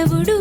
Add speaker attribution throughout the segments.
Speaker 1: కేశవుడు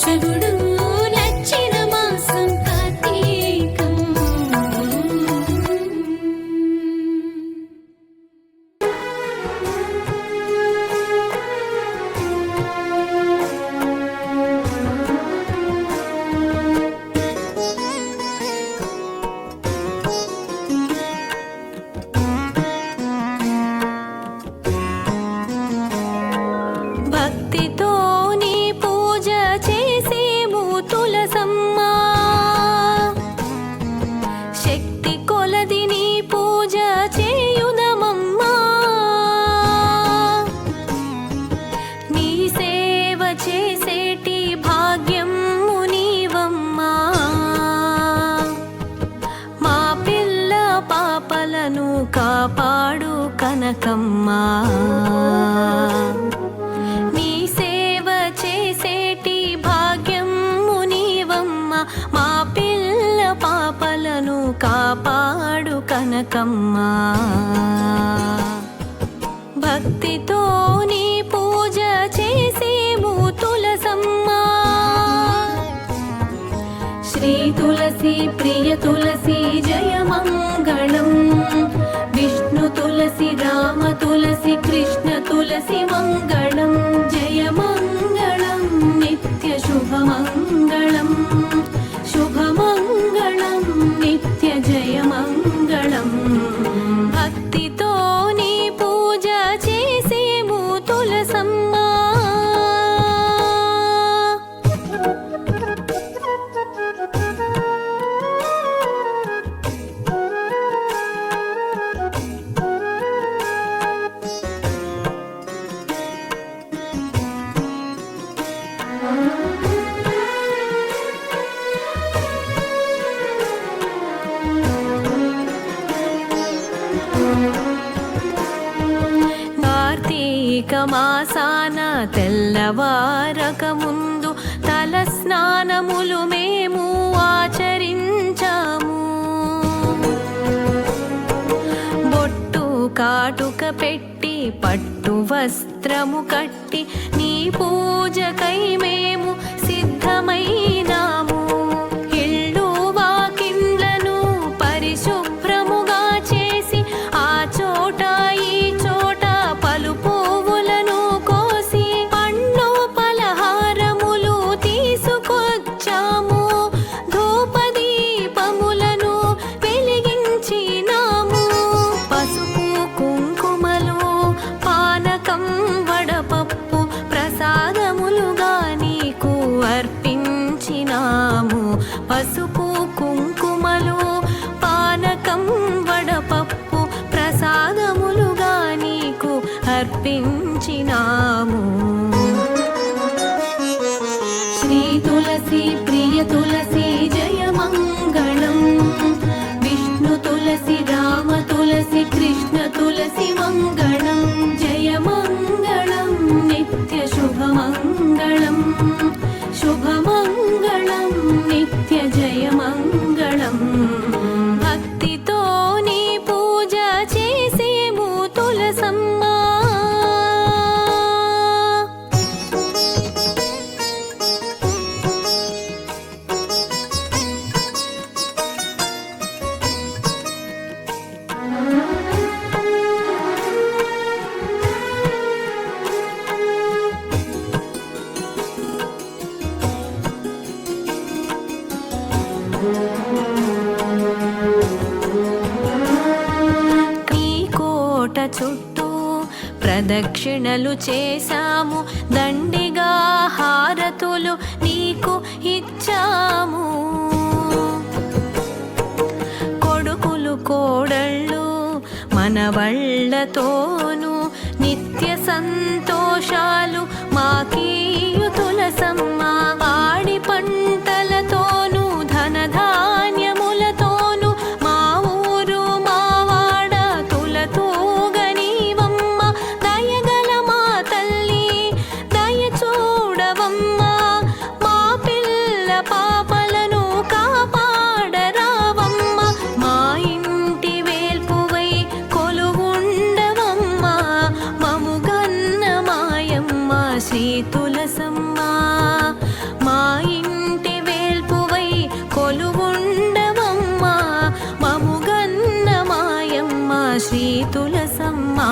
Speaker 1: శుడు నచ్చిన మాసం కార్తీకం
Speaker 2: భక్తితో నీ సేవ చేసేటి భాగ్యం మునివమ్మ మా పిల్ల పాపలను కాపాడు కనకమ్మా. భక్తితో నీ పూజ చేసేము తులసమ్మా. శ్రీ తులసి ప్రియ తులసి జయ మంగళం. విష్ణు తులసి రామ కృష్ణ తులసి మాసాన తెల్లవారక ముందు తల స్నానములు మేము ఆచరించాము. బొట్టు కాటుక పెట్టి పట్టు వస్త్రము కట్టి నీ పూజకై మేము శ్రీ తులసి ప్రియ తులసి. దక్షిణలు చేశాము దండిగా హారతులు నీకు ఇచ్చాము. కొడుకులు కోడళ్ళు మనవళ్ళతోనూ నిత్య సంతోషాలు మాకీయు తులసమ్మా. శ్రీ తులసమ్మా.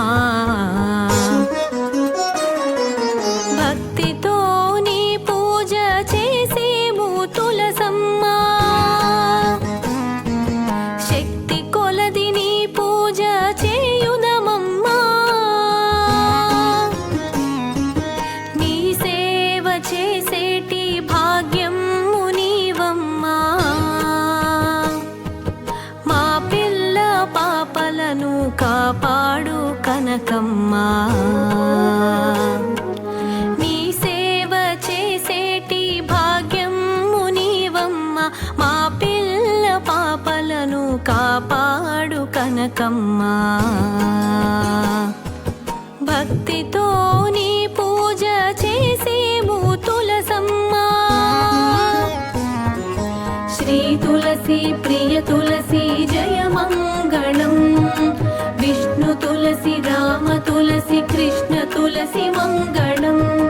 Speaker 2: కాపాడు కనకమ్మా. నీ సేవ చేసేటి భాగ్యం మునివమ్మ. మా పిల్ల పాపలను కాపాడు కనకమ్మా. కనకమ్మ భక్తితో నీ పూజ చేసేము తులసమ్మా. శ్రీ తులసి ప్రియ తులసి तुलसी कृष्ण तुलसी मङ्गणम्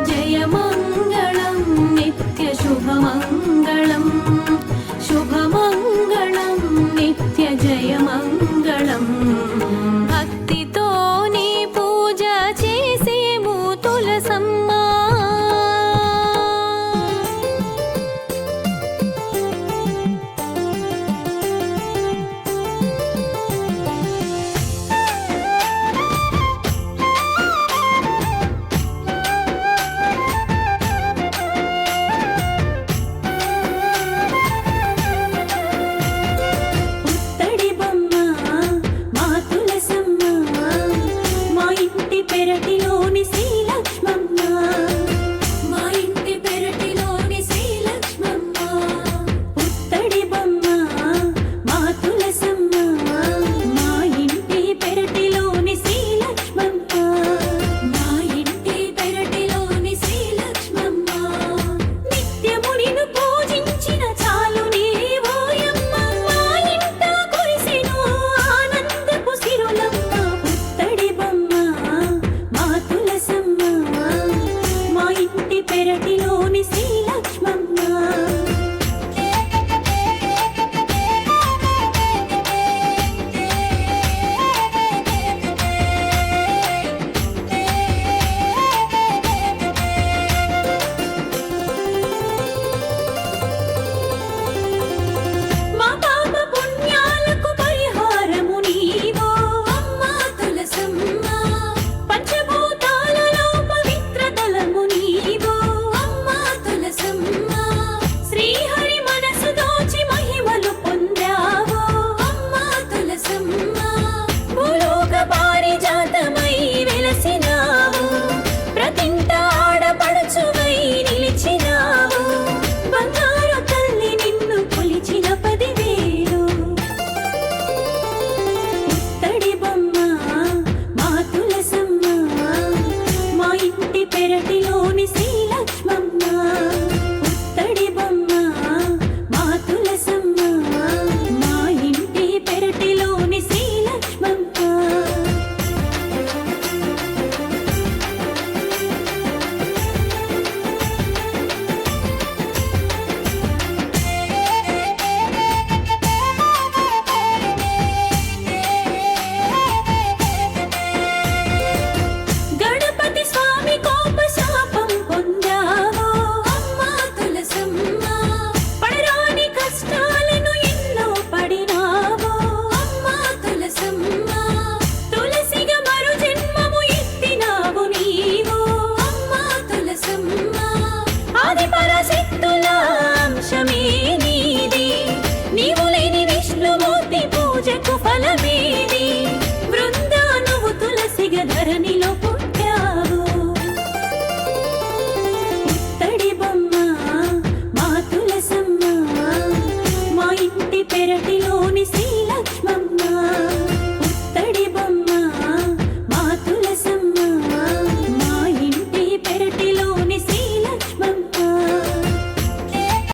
Speaker 2: పూజకు ఫలమే.